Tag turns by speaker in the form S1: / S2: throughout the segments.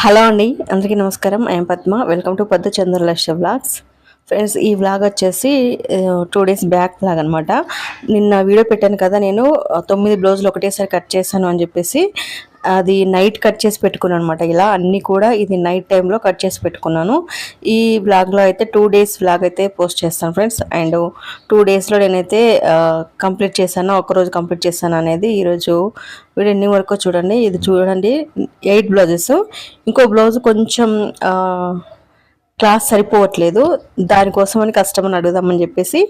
S1: Hello అండి అందరికీ నమస్కారం. IIM Padma. Welcome to Paddu Chandralaksha vlogs. Friends ఈ వ్లాగ్ వచ్చేసి టూ డేస్ బ్యాక్ వ్లాగ్ అనమాట నిన్న వీడియో పెట్టాను కదా నేను తొమ్మిది బ్లౌజులు ఒకటేసారి కట్ చేశాను అని చెప్పేసి అది నైట్ కట్ చేసి పెట్టుకున్నాను అనమాట ఇలా అన్నీ కూడా ఇది నైట్ టైంలో కట్ చేసి పెట్టుకున్నాను. ఈ వ్లాగ్లో అయితే టూ డేస్ బ్లాగ్ అయితే పోస్ట్ చేస్తాను ఫ్రెండ్స్. అండ్ టూ డేస్లో నేనైతే కంప్లీట్ చేశాను ఒకరోజు కంప్లీట్ చేశాను అనేది ఈరోజు వీడియో ఎన్ని వరకు చూడండి. ఇది చూడండి ఎయిట్ బ్లౌజెస్ ఇంకో బ్లౌజ్ కొంచెం క్లాస్ సరిపోవట్లేదు. దానికోసమని కస్టమర్ని అడుగుదామని చెప్పేసి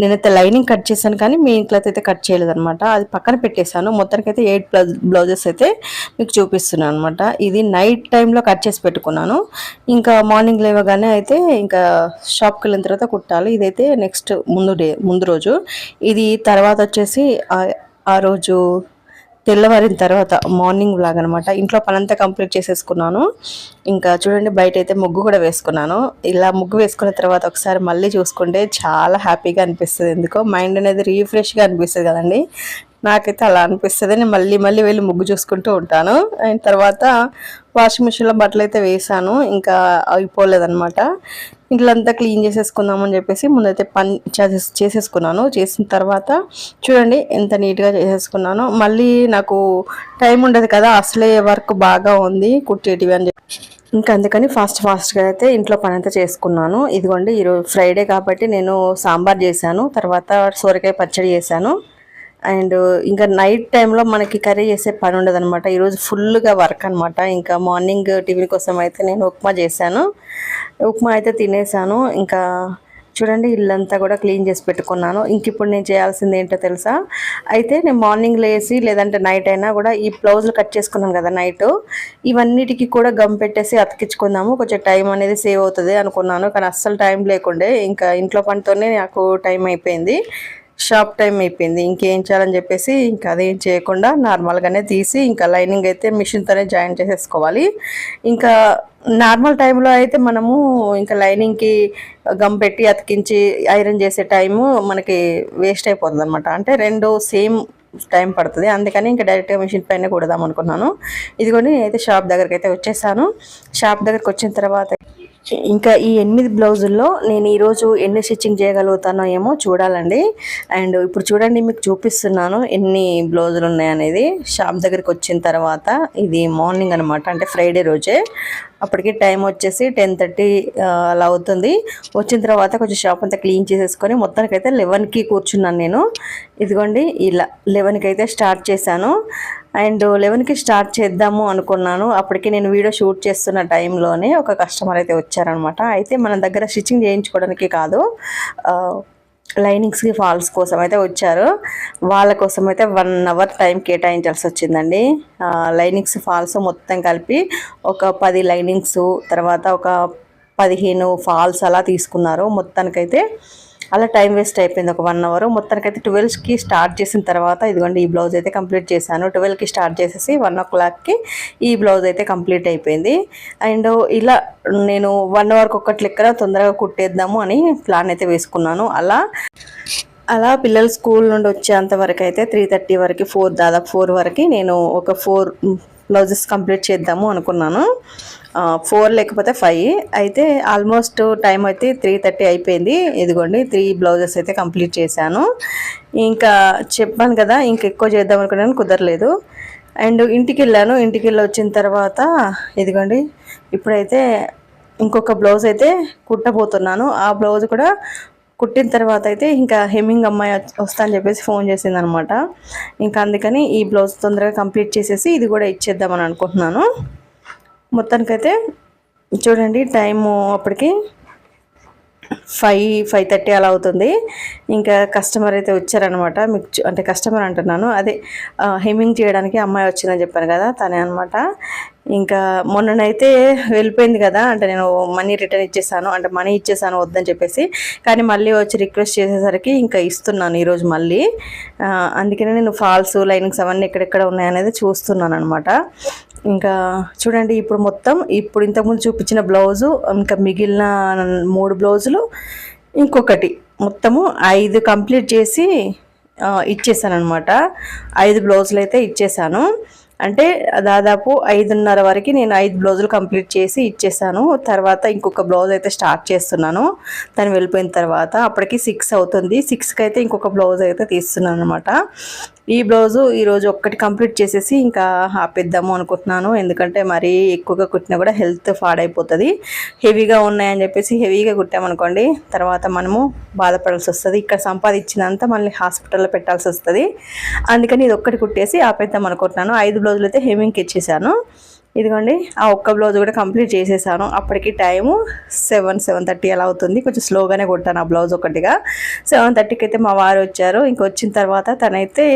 S1: నేనైతే లైనింగ్ కట్ చేశాను కానీ మీ ఇంట్లో అయితే కట్ చేయలేదు అనమాట అది పక్కన పెట్టేశాను. మొత్తానికి అయితే ఎయిట్ బ్లౌజ్ బ్లౌజెస్ అయితే మీకు చూపిస్తున్నాను అనమాట ఇది నైట్ టైంలో కట్ చేసి పెట్టుకున్నాను. ఇంకా మార్నింగ్ లేవగానే అయితే ఇంకా షాప్కి వెళ్ళిన తర్వాత కుట్టాలి. ఇదైతే నెక్స్ట్ ముందు డే ముందు రోజు. ఇది తర్వాత వచ్చేసి ఆ రోజు తెల్లవారిన తర్వాత మార్నింగ్ వ్లాగ్ అనమాట ఇంట్లో పనంతా కంప్లీట్ చేసేసుకున్నాను. ఇంకా చూడండి బయట అయితే ముగ్గు కూడా వేసుకున్నాను. ఇలా ముగ్గు వేసుకున్న తర్వాత ఒకసారి మళ్ళీ చూసుకుంటే చాలా హ్యాపీగా అనిపిస్తుంది. ఎందుకో మైండ్ అనేది రీఫ్రెష్గా అనిపిస్తుంది కదండి. నాకైతే అలా అనిపిస్తుంది. నేను మళ్ళీ మళ్ళీ వెళ్ళి ముగ్గు చూసుకుంటూ ఉంటాను. అండ్ తర్వాత వాషింగ్ మిషన్లో బట్టలు అయితే వేసాను ఇంకా అయిపోలేదన్నమాట. ఇంట్లంతా క్లీన్ చేసేసుకుందామని చెప్పేసి ముందైతే పని చేసేసుకున్నాను. చేసిన తర్వాత చూడండి ఎంత నీట్గా చేసేసుకున్నాను. మళ్ళీ నాకు టైం ఉండదు కదా అసలే వర్క్ బాగా ఉంది కుట్టేటివి అని చెప్పి. ఇంకా అందుకని ఫాస్ట్ ఫాస్ట్గా అయితే ఇంట్లో పని అంతా చేసుకున్నాను. ఇదిగోండి ఈరోజు ఫ్రైడే కాబట్టి నేను సాంబార్ చేశాను తర్వాత సోరకాయ పచ్చడి చేశాను. అండ్ ఇంకా నైట్ టైంలో మనకి కర్రీ చేసే పని ఉండదు అనమాట ఈరోజు ఫుల్గా వర్క్ అనమాట ఇంకా మార్నింగ్ టిఫిన్ కోసం అయితే నేను ఉప్మా చేశాను. ఉప్మా అయితే తినేసాను. ఇంకా చూడండి ఇల్లంతా కూడా క్లీన్ చేసి పెట్టుకున్నాను. ఇంక ఇప్పుడు నేను చేయాల్సింది ఏంటో తెలుసా? అయితే నేను మార్నింగ్ లేసి లేదంటే నైట్ అయినా కూడా ఈ బ్లౌజులు కట్ చేసుకున్నాను కదా నైట్. ఇవన్నిటికీ కూడా గమ్ పెట్టేసి అతికించుకుందాము. కొంచెం టైం అనేది సేవ్ అవుతుంది అనుకున్నాను. కానీ అస్సలు టైం లేకుండే. ఇంకా ఇంట్లో పనితోనే నాకు టైం అయిపోయింది. షాప్ టైం అయిపోయింది. ఇంకేం చేయాలని చెప్పేసి ఇంకా అదేం చేయకుండా నార్మల్గానే తీసి ఇంకా లైనింగ్ అయితే మిషన్తోనే జాయిన్ చేసేసుకోవాలి. ఇంకా నార్మల్ టైంలో అయితే మనము ఇంకా లైనింగ్కి గమ్ పెట్టి అతికించి ఐరన్ చేసే టైము మనకి వేస్ట్ అయిపోతుంది అనమాట అంటే రెండు సేమ్ టైం పడుతుంది. అందుకని ఇంకా డైరెక్ట్గా మిషన్ పైన కుడదాం అనుకున్నాను. ఇదిగోని అయితే షాప్ దగ్గరికి అయితే వచ్చేసాను. షాప్ దగ్గరికి వచ్చిన తర్వాత ఇంకా ఈ ఎనిమిది బ్లౌజుల్లో నేను ఈరోజు ఎన్ని స్టిచ్చింగ్ చేయగలుగుతానో ఏమో చూడాలండి. అండ్ ఇప్పుడు చూడండి మీకు చూపిస్తున్నాను ఎన్ని బ్లౌజులు ఉన్నాయనేది. షాప్ దగ్గరికి వచ్చిన తర్వాత ఇది మార్నింగ్ అనమాట అంటే ఫ్రైడే రోజే. అప్పటికి టైం వచ్చేసి టెన్ థర్టీ అలా అవుతుంది. వచ్చిన తర్వాత కొంచెం షాప్ అంతా క్లీన్ చేసేసుకొని మొత్తానికైతే లెవెన్కి కూర్చున్నాను నేను. ఇదిగోండి ఇలా లెవెన్కి అయితే స్టార్ట్ చేశాను. అండ్ లెవెన్కి స్టార్ట్ చేద్దాము అనుకున్నాను. అప్పటికి నేను వీడియో షూట్ చేస్తున్న టైంలోనే ఒక కస్టమర్ అయితే వచ్చారనమాట అయితే మన దగ్గర స్టిచ్చింగ్ చేయించుకోవడానికి కాదు లైనింగ్స్కి ఫాల్స్ కోసం అయితే వచ్చారు. వాళ్ళ కోసం అయితే వన్ అవర్ టైం కేటాయించాల్సి వచ్చిందండి. లైనింగ్స్ ఫాల్స్ మొత్తం కలిపి ఒక పది లైనింగ్స్ తర్వాత ఒక పదిహేను ఫాల్స్ అలా తీసుకున్నారు. మొత్తానికైతే అలా టైం వేస్ట్ అయిపోయింది. ఒక వన్ అవర్. మొత్తానికైతే ట్వెల్వ్కి స్టార్ట్ చేసిన తర్వాత ఇదిగోండి ఈ బ్లౌజ్ అయితే కంప్లీట్ చేశాను. ట్వెల్వ్కి స్టార్ట్ చేసేసి వన్ ఓ క్లాక్కి ఈ బ్లౌజ్ అయితే కంప్లీట్ అయిపోయింది. అండ్ ఇలా నేను వన్ అవర్కి ఒక్కటి లెక్కన తొందరగా కుట్టేద్దాము అని ప్లాన్ అయితే వేసుకున్నాను. అలా అలా పిల్లలు స్కూల్ నుండి వచ్చేంత వరకు అయితే త్రీ థర్టీ వరకు ఫోర్ దాదాపు ఫోర్ వరకు నేను ఒక ఫోర్ బ్లౌజెస్ కంప్లీట్ చేద్దాము అనుకున్నాను. ఫోర్ లేకపోతే ఫైవ్ అయితే ఆల్మోస్ట్ టైం అయితే త్రీ థర్టీ అయిపోయింది. ఇదిగోండి త్రీ బ్లౌజెస్ అయితే కంప్లీట్ చేశాను. ఇంకా చెప్పాను కదా ఇంకా ఎక్కువ చేద్దాం అనుకున్నాను కుదరలేదు. అండ్ ఇంటికి వెళ్ళాను. ఇంటికి వెళ్ళి వచ్చిన తర్వాత ఇదిగోండి ఇప్పుడైతే ఇంకొక బ్లౌజ్ అయితే కుట్టబోతున్నాను. ఆ బ్లౌజ్ కూడా కుట్టిన తర్వాత అయితే ఇంకా హెమ్మింగ్ అమ్మాయి వస్తా అని చెప్పేసి ఫోన్ చేసింది అనమాట ఇంకా అందుకని ఈ బ్లౌజ్ తొందరగా కంప్లీట్ చేసేసి ఇది కూడా ఇచ్చేద్దామని అనుకుంటున్నాను. మొత్తానికైతే చూడండి టైము అప్పటికి ఫైవ్ ఫైవ్ థర్టీ అలా అవుతుంది. ఇంకా కస్టమర్ అయితే వచ్చారనమాట మీకు చూ- అంటే కస్టమర్ అంటున్నాను. అదే ఆ, హెమ్మింగ్ చేయడానికి అమ్మాయి వచ్చిందని చెప్పాను కదా తనే అనమాట ఇంకా మొన్ననైతే వెళ్ళిపోయింది కదా అంటే నేను మనీ రిటర్న్ ఇచ్చేసాను అంటే మనీ ఇచ్చేసాను వద్దని చెప్పేసి కానీ మళ్ళీ వచ్చి రిక్వెస్ట్ చేసేసరికి ఇంకా ఇస్తున్నాను ఈరోజు మళ్ళీ. అందుకనే నేను ఫాల్స్ లైనింగ్స్ అవన్నీ ఎక్కడెక్కడ ఉన్నాయనేది చూస్తున్నాను అనమాట ఇంకా చూడండి ఇప్పుడు మొత్తం ఇప్పుడు ఇంతకుముందు చూపించిన బ్లౌజు ఇంకా మిగిలిన మూడు బ్లౌజులు ఇంకొకటి. మొత్తము ఐదు కంప్లీట్ చేసి ఇచ్చేసాను అనమాట ఐదు బ్లౌజులు అయితే ఇచ్చేసాను. అంటే దాదాపు ఐదున్నర వరకు నేను ఐదు బ్లౌజులు కంప్లీట్ చేసి ఇచ్చేసాను. తర్వాత ఇంకొక బ్లౌజ్ అయితే స్టార్ట్ చేస్తున్నాను. తను వెళ్ళిపోయిన తర్వాత అప్పటికి సిక్స్ అవుతుంది. సిక్స్కి అయితే ఇంకొక బ్లౌజ్ అయితే తీస్తున్నాను అనమాట ఈ బ్లౌజు ఈరోజు ఒక్కటి కంప్లీట్ చేసేసి ఇంకా ఆపేద్దాము అనుకుంటున్నాను. ఎందుకంటే మరీ ఎక్కువగా కుట్టినా కూడా హెల్త్ పాడైపోతుంది. హెవీగా ఉన్నాయని చెప్పేసి హెవీగా కుట్టామనుకోండి తర్వాత మనము బాధపడాల్సి వస్తుంది. ఇక్కడ సంపాదించినంత మళ్ళీ హాస్పిటల్లో పెట్టాల్సి వస్తుంది. అందుకని ఇది ఒక్కటి కుట్టేసి ఆపేద్దాం అనుకుంటున్నాను. ఐదు బ్లౌజులు అయితే హెవింగ్కి ఇచ్చేసాను. ఇదిగోండి ఆ ఒక్క బ్లౌజ్ కూడా కంప్లీట్ చేసేసాను. అప్పటికి టైము సెవెన్ సెవెన్ థర్టీ అలా అవుతుంది. కొంచెం స్లోగానే కొట్టాను ఆ బ్లౌజ్ ఒకటిగా సెవెన్ థర్టీకి అయితే మా వారు వచ్చారు. ఇంకొచ్చిన తర్వాత తనైతే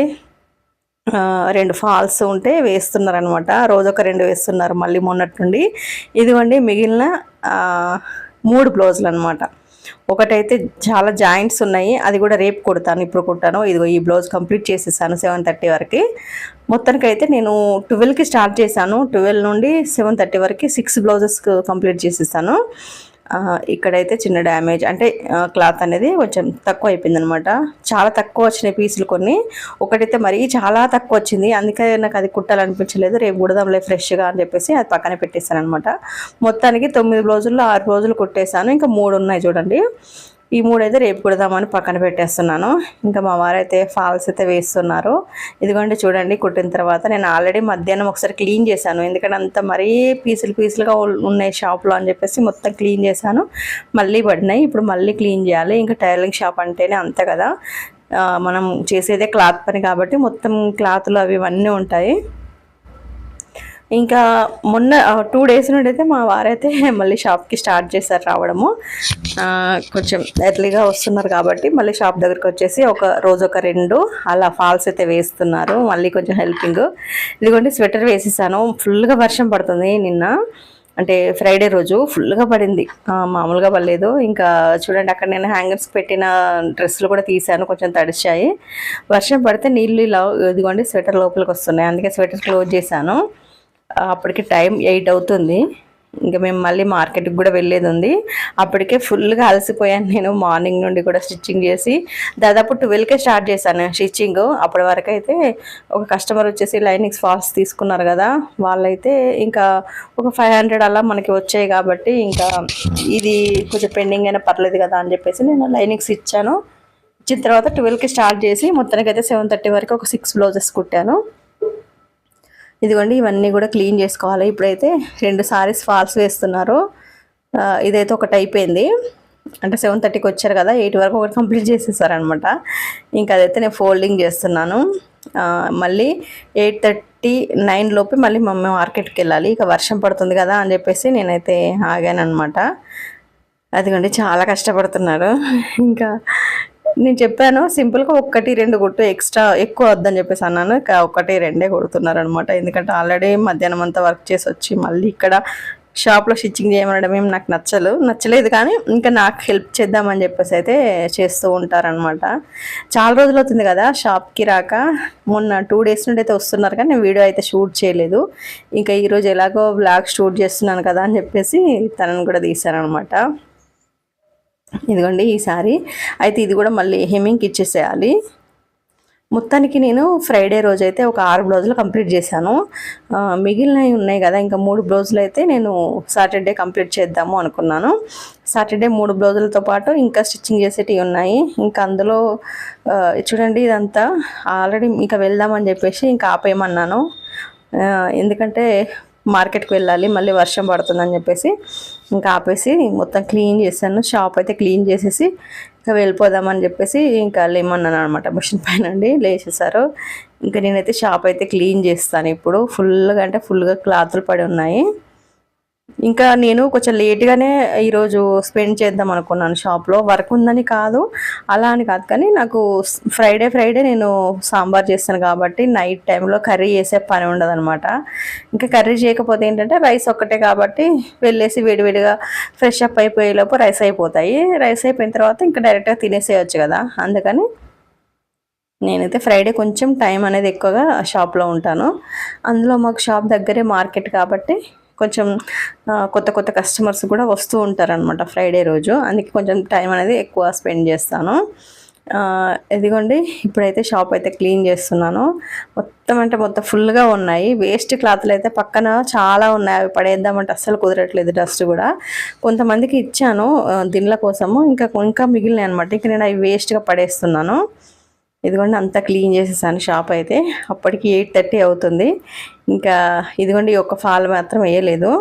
S1: రెండు ఫాల్స్ ఉంటే వేస్తున్నారనమాట రోజు ఒక రెండు వేస్తున్నారు మళ్ళీ మొన్నటి నుండి. ఇదిగోండి మిగిలిన మూడు బ్లౌజులు అనమాట ఒకటైతే చాలా జాయింట్స్ ఉన్నాయి. అది కూడా రేపు కుడతాను. ఇప్పుడు కుట్టాను. ఇదిగో ఈ బ్లౌజ్ కంప్లీట్ చేసేసాను సెవెన్ థర్టీ వరకు. మొత్తానికి అయితే నేను ట్వెల్వ్కి స్టార్ట్ చేశాను. ట్వెల్వ్ నుండి సెవెన్ థర్టీ వరకు సిక్స్ బ్లౌజెస్ కంప్లీట్ చేసేసాను. ఇక్కడైతే చిన్న డ్యామేజ్. అంటే క్లాత్ అనేది కొంచెం తక్కువ అయిపోయింది అనమాట చాలా తక్కువ వచ్చినాయి పీసులు కొన్ని. ఒకటైతే మరీ చాలా తక్కువ వచ్చింది. అందుకే నాకు అది కుట్టాలనిపించలేదు. రేపు కుడదాంలే ఫ్రెష్గా అని చెప్పేసి అది పక్కన పెట్టేశాను అనమాట మొత్తానికి తొమ్మిది రోజుల్లో ఆరు రోజులు కుట్టేశాను. ఇంకా మూడు ఉన్నాయి చూడండి. ఈ మూడు అయితే రేపు కుడదామని పక్కన పెట్టేస్తున్నాను. ఇంకా మా వారైతే ఫాల్స్ అయితే వేస్తున్నారు. ఇదిగోండి చూడండి కుట్టిన తర్వాత నేను ఆల్రెడీ మధ్యాహ్నం ఒకసారి క్లీన్ చేశాను. ఎందుకంటే అంత మరీ పీసులు పీసులుగా ఉన్నాయి షాప్లో అని చెప్పేసి మొత్తం క్లీన్ చేశాను. మళ్ళీ పడినాయి ఇప్పుడు మళ్ళీ క్లీన్ చేయాలి. ఇంకా టైలరింగ్ షాప్ అంటేనే అంతే కదా. మనం చేసేదే క్లాత్ పని కాబట్టి మొత్తం క్లాత్లు అవి ఇవన్నీ ఉంటాయి. ఇంకా మొన్న టూ డేస్ నుండి అయితే మా వారైతే మళ్ళీ షాప్కి స్టార్ట్ చేశారు రావడము. కొంచెం ఎర్లీగా వస్తున్నారు కాబట్టి మళ్ళీ షాప్ దగ్గరికి వచ్చేసి ఒక రోజు ఒక రెండు అలా ఫాల్స్ అయితే వేస్తున్నారు. మళ్ళీ కొంచెం హెల్పింగ్. ఇదిగోండి స్వెటర్ వేసేసాను. ఫుల్గా వర్షం పడుతుంది నిన్న. అంటే ఫ్రైడే రోజు ఫుల్గా పడింది. మామూలుగా పడలేదు. ఇంకా చూడండి అక్కడ నేను హ్యాంగర్స్ పెట్టిన డ్రెస్సులు కూడా తీసాను కొంచెం తడిచాయి. వర్షం పడితే నీళ్ళు ఇలా ఇదిగోండి స్వెటర్ లోపలికి వస్తున్నాయి. అందుకే స్వెటర్ క్లోజ్ చేశాను. అప్పటికి టైం ఎయిట్ అవుతుంది. ఇంకా మేము మళ్ళీ మార్కెట్కి కూడా వెళ్ళేది ఉంది. అప్పటికే ఫుల్గా అలసిపోయాను నేను మార్నింగ్ నుండి కూడా స్టిచ్చింగ్ చేసి. దాదాపు ట్వెల్వ్కే స్టార్ట్ చేశాను స్టిచ్చింగ్. అప్పటి వరకు అయితే ఒక కస్టమర్ వచ్చేసి లైనింగ్స్ ఫాల్స్ తీసుకున్నారు కదా. వాళ్ళైతే ఇంకా ఒక ఫైవ్ హండ్రెడ్ అలా మనకి వచ్చాయి కాబట్టి ఇంకా ఇది కొంచెం పెండింగ్ అయినా పర్లేదు కదా అని చెప్పేసి నేను లైనింగ్స్ ఇచ్చాను. ఇచ్చిన తర్వాత ట్వెల్వ్కి స్టార్ట్ చేసి మొత్తానికి అయితే సెవెన్ థర్టీ వరకు ఒక సిక్స్ బ్లౌజెస్ కుట్టాను. ఇదిగోండి ఇవన్నీ కూడా క్లీన్ చేసుకోవాలి. ఇప్పుడైతే రెండు సారీస్ ఫాల్స్ వేస్తున్నారు. ఇదైతే ఒకటి అయిపోయింది. అంటే సెవెన్ థర్టీకి వచ్చారు కదా ఎయిట్ వరకు ఒకటి కంప్లీట్ చేసేసారనమాట. ఇంకా అదైతే నేను ఫోల్డింగ్ చేస్తున్నాను. మళ్ళీ ఎయిట్ థర్టీ నైన్ లోపే మళ్ళీ మమ్మీ మార్కెట్కి వెళ్ళాలి. ఇక వర్షం పడుతుంది కదా అని చెప్పేసి నేనైతే ఆగాను అనమాట అదిగోండి చాలా కష్టపడుతున్నారు. ఇంకా నేను చెప్పాను సింపుల్గా ఒక్కటి రెండు కొట్టు ఎక్స్ట్రా ఎక్కువ వద్దని చెప్పేసి అన్నాను. ఒకటి రెండే కొడుతున్నారు అనమాట ఎందుకంటే ఆల్రెడీ మధ్యాహ్నం అంతా వర్క్ చేసి వచ్చి మళ్ళీ ఇక్కడ షాప్లో స్టిచ్చింగ్ చేయమనడం ఏం నాకు నచ్చలు నచ్చలేదు కానీ ఇంకా నాకు హెల్ప్ చేద్దామని చెప్పేసి అయితే చేస్తూ ఉంటారనమాట. చాలా రోజులు అవుతుంది కదా షాప్కి రాక. మొన్న టూ డేస్ నుండి అయితే వస్తున్నారు కానీ నేను వీడియో అయితే షూట్ చేయలేదు. ఇంకా ఈరోజు ఎలాగో బ్లాగ్ షూట్ చేస్తున్నాను కదా అని చెప్పేసి తనను కూడా తీశాను అనమాట ఇదిగోండి ఈ సారీ. అయితే ఇది కూడా మళ్ళీ హెమ్మింగ్కి ఇచ్చేసేయాలి. మొత్తానికి నేను ఫ్రైడే రోజు అయితే ఒక ఆరు బ్లౌజులు కంప్లీట్ చేశాను. మిగిలినవి ఉన్నాయి కదా ఇంకా మూడు బ్లౌజులు అయితే నేను సాటర్డే కంప్లీట్ చేద్దాము అనుకున్నాను. సాటర్డే మూడు బ్లౌజులతో పాటు ఇంకా స్టిచ్చింగ్ చేసేటివి ఉన్నాయి. ఇంకా అందులో చూడండి ఇదంతా. ఆల్రెడీ ఇంకా వెళ్దామని చెప్పేసి ఇంకా ఆపేయమన్నాను. ఎందుకంటే మార్కెట్కి వెళ్ళాలి మళ్ళీ వర్షం పడుతుందని చెప్పేసి ఇంకా ఆపేసి మొత్తం క్లీన్ చేశాను. షాప్ అయితే క్లీన్ చేసేసి ఇంకా వెళ్ళిపోదామని చెప్పేసి ఇంకా లేమన్నాను అనమాట మిషన్ పైన అండి లేచేసారు ఇంకా నేనైతే షాప్ అయితే క్లీన్ చేస్తాను ఇప్పుడు. ఫుల్గా అంటే ఫుల్గా క్లాతులు పడి ఉన్నాయి. ఇంకా నేను కొంచెం లేట్గానే ఈరోజు స్పెండ్ చేద్దాం అనుకున్నాను షాప్లో. వర్క్ ఉందని కాదు అలా అని కాదు. కానీ నాకు ఫ్రైడే ఫ్రైడే నేను సాంబార్ చేస్తాను కాబట్టి నైట్ టైంలో కర్రీ చేసే పని ఉండదు అనమాట ఇంకా కర్రీ చేయకపోతే ఏంటంటే రైస్ ఒక్కటే కాబట్టి వెళ్ళేసి వేడివేడిగా ఫ్రెష్ అప్ అయిపోయేలోపు రైస్ అయిపోతాయి. రైస్ అయిపోయిన తర్వాత ఇంకా డైరెక్ట్గా తినేసేయచ్చు కదా. అందుకని నేనైతే ఫ్రైడే కొంచెం టైం అనేది ఎక్కువగా షాప్లో ఉంటాను. అందులో మాకు షాప్ దగ్గరే మార్కెట్ కాబట్టి కొంచెం కొత్త కొత్త కస్టమర్స్ కూడా వస్తూ ఉంటారనమాట ఫ్రైడే రోజు. అందుకే కొంచెం టైం అనేది ఎక్కువ స్పెండ్ చేస్తాను. ఇదిగోండి ఇప్పుడైతే షాప్ అయితే క్లీన్ చేస్తున్నాను. మొత్తం అంటే మొత్తం ఫుల్గా ఉన్నాయి. వేస్ట్ క్లాత్లు అయితే పక్కన చాలా ఉన్నాయి. అవి పడేద్దామంటే అస్సలు కుదరట్లేదు డస్ట్ కూడా. కొంతమందికి ఇచ్చాను దీనిల కోసము. ఇంకా ఇంకా మిగిలినాయి అనమాట ఇంకా నేను అవి వేస్ట్గా పడేస్తున్నాను. ఇదిగోండి అంతా క్లీన్ చేసేసాను షాప్ అయితే. అప్పటికి ఎయిట్ థర్టీ అవుతుంది. ఇంకా ఇదిగోండి ఈ ఒక్క ఫాల్ మాత్రం వేయలేదు.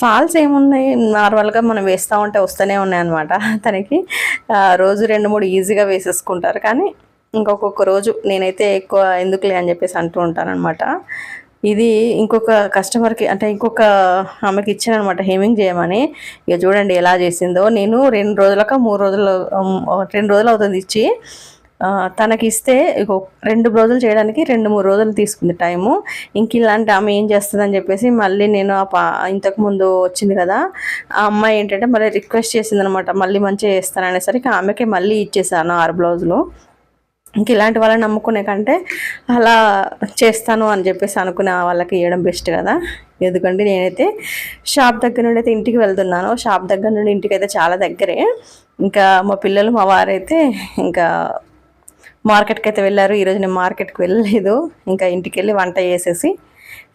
S1: ఫాల్స్ ఏమున్నాయి? నార్మల్గా మనం వేస్తూ ఉంటే వస్తూనే ఉన్నాయి అనమాట తనకి రోజు రెండు మూడు ఈజీగా వేసేసుకుంటారు. కానీ ఇంకొక రోజు నేనైతే ఎక్కువ ఎందుకులే అని చెప్పేసి అంటూ ఉంటాను అనమాట ఇది ఇంకొక కస్టమర్కి అంటే ఇంకొక ఆమెకి ఇచ్చానమాట హేమింగ్ చేయమని. ఇక చూడండి ఎలా చేసిందో. నేను రెండు రోజులక మూడు రోజులు రెండు రోజులు అవుతుంది ఇచ్చి. తనకిస్తే తనకి ఇస్తే రెండు రోజులు చేయడానికి రెండు మూడు రోజులు తీసుకుంది టైము. ఇంక ఇలాంటి ఆమె ఏం చేస్తుందని చెప్పేసి మళ్ళీ నేను ఆ పా ఇంతకు ముందు వచ్చింది కదా ఆ అమ్మాయి ఏంటంటే మళ్ళీ రిక్వెస్ట్ చేసింది అనమాట మళ్ళీ మంచిగా చేస్తాను అనేసరికి ఆమెకే మళ్ళీ ఇచ్చేసాను ఆరు బ్లౌజులు. ఇంక ఇలాంటి వాళ్ళని నమ్ముకునే కంటే అలా చేస్తాను అని చెప్పేసి అనుకునే వాళ్ళకి ఇవ్వడం బెస్ట్ కదా. ఎందుకంటే నేనైతే షాప్ దగ్గర నుండి అయితే ఇంటికి వెళ్తున్నాను. షాప్ దగ్గర నుండి ఇంటికి అయితే చాలా దగ్గరే. ఇంకా మా పిల్లలు మా వారైతే ఇంకా మార్కెట్కి అయితే వెళ్ళారు. ఈరోజు నేను మార్కెట్కి వెళ్ళలేదు. ఇంకా ఇంటికి వెళ్ళి వంట చేసేసి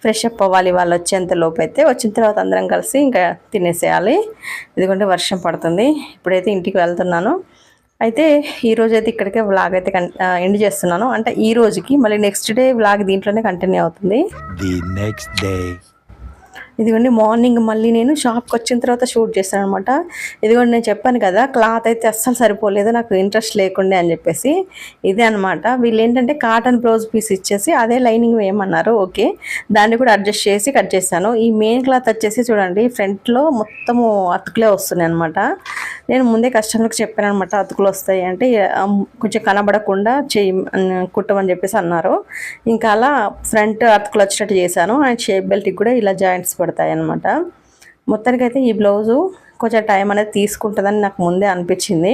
S1: ఫ్రెష్ అప్ అవ్వాలి. వాళ్ళు వచ్చేంత లోపు అయితే వచ్చిన తర్వాత అందరం కలిసి ఇంకా తినేసేయాలి. ఎందుకంటే వర్షం పడుతుంది. ఇప్పుడైతే ఇంటికి వెళ్తున్నాను. అయితే ఈరోజు అయితే ఇక్కడికే వ్లాగ్ అయితే ఎండ్ చేస్తున్నాను. అంటే ఈ రోజుకి మళ్ళీ నెక్స్ట్ డే వ్లాగ్ దీంట్లోనే కంటిన్యూ అవుతుంది. ఇదిగోండి మార్నింగ్ మళ్ళీ నేను షాప్కి వచ్చిన తర్వాత షూట్ చేశాను అనమాట ఇదిగోండి నేను చెప్పాను కదా క్లాత్ అయితే అస్సలు సరిపోలేదు నాకు ఇంట్రెస్ట్ లేకుండే అని చెప్పేసి ఇదే అనమాట వీళ్ళు ఏంటంటే కాటన్ బ్లౌజ్ పీస్ ఇచ్చేసి అదే లైనింగ్ వేయమన్నారు ఓకే. దాన్ని కూడా అడ్జస్ట్ చేసి కట్ చేశాను. ఈ మెయిన్ క్లాత్ వచ్చేసి చూడండి ఫ్రంట్లో మొత్తము అతుకులే వస్తున్నాయి అనమాట నేను ముందే కస్టమర్కి చెప్పాను అనమాట అతుకులు వస్తాయి అంటే కొంచెం కనబడకుండా చేయి కుట్టమని చెప్పేసి అన్నారు. ఇంకా అలా ఫ్రంట్ అతుకులు వచ్చేటట్టు చేశాను. అండ్ షేప్ బెల్ట్కి కూడా ఇలా జాయింట్స్ పడతాయి అనమాట మొత్తానికైతే ఈ బ్లౌజు కొంచెం టైం అనేది తీసుకుంటుందని నాకు ముందే అనిపించింది.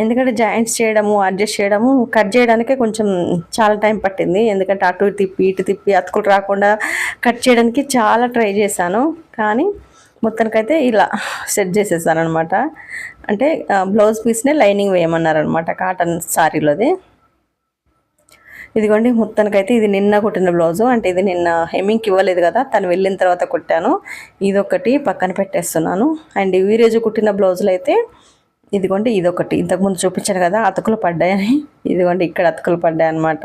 S1: ఎందుకంటే జాయింట్స్ చేయడము అడ్జస్ట్ చేయడము కట్ చేయడానికే కొంచెం చాలా టైం పట్టింది. ఎందుకంటే అటు ఇటు తిప్పి ఇటు తిప్పి అతుకులు రాకుండా కట్ చేయడానికి చాలా ట్రై చేశాను. కానీ మొత్తానికైతే ఇలా సెట్ చేసేసాను అనమాట అంటే బ్లౌజ్ పీస్నే లైనింగ్ వేయమన్నారనమాట కాటన్ సారీలోది. ఇదిగోండి మొత్తానికైతే ఇది నిన్న కుట్టిన బ్లౌజు. అంటే ఇది నిన్న హెమ్మింగ్కి ఇవ్వలేదు కదా తను వెళ్ళిన తర్వాత కుట్టాను. ఇదొకటి పక్కన పెట్టేస్తున్నాను. అండ్ ఈ రోజు కుట్టిన బ్లౌజులు అయితే ఇదిగోండి ఇదొకటి. ఇంతకుముందు చూపించాను కదా అతుకులు పడ్డాయని. ఇదిగోండి ఇక్కడ అతుకులు పడ్డాయి అనమాట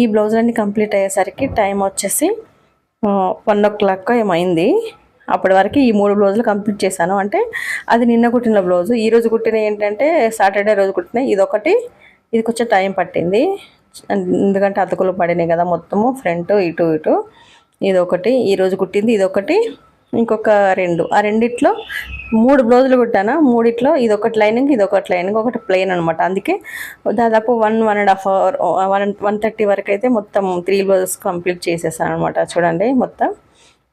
S1: ఈ బ్లౌజులన్నీ కంప్లీట్ అయ్యేసరికి టైం వచ్చేసి వన్ ఓ క్లాక్ ఏమైంది. అప్పటి వరకు ఈ మూడు బ్లౌజులు కంప్లీట్ చేశాను. అంటే అది నిన్న కుట్టిన బ్లౌజు. ఈరోజు కుట్టిన ఏంటంటే సాటర్డే రోజు కుట్టిన ఇదొకటి. ఇది కొంచెం టైం పట్టింది. ఎందుకంటే అతుకులు పడినాయి కదా మొత్తము ఫ్రంట్ ఇటు ఇటు. ఇది ఒకటి ఈరోజు కుట్టింది ఇది ఒకటి ఇంకొక రెండు. ఆ రెండిట్లో మూడు బ్లౌజులు కుట్టాను? మూడిట్లో ఇది ఒకటి లైనింగ్ ఇది ఒకటి లైనింగ్ ఒకటి ప్లెయిన్ అనమాట అందుకే దాదాపు one one and half hour one one thirty వరకు అయితే మొత్తం త్రీ బ్లౌజెస్ కంప్లీట్ చేసేసాను అనమాట చూడండి మొత్తం.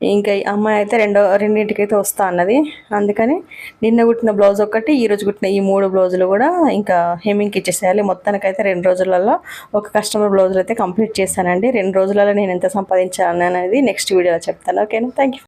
S1: ఇంకా ఈ అమ్మాయి అయితే రెండో రెండింటికైతే వస్తా అన్నది. అందుకని నిన్న కుట్టిన బ్లౌజ్ ఒకటి ఈరోజు కుట్టిన ఈ మూడు బ్లౌజులు కూడా ఇంకా హెమ్మింగ్కి ఇచ్చేసేయాలి. మొత్తానికైతే రెండు రోజులలో ఒక కస్టమర్ బ్లౌజులు అయితే కంప్లీట్ చేశానండి. రెండు రోజులలో నేను ఎంత సంపాదించాను అనేది నెక్స్ట్ వీడియోలో చెప్తాను. ఓకేనా థ్యాంక్ యూ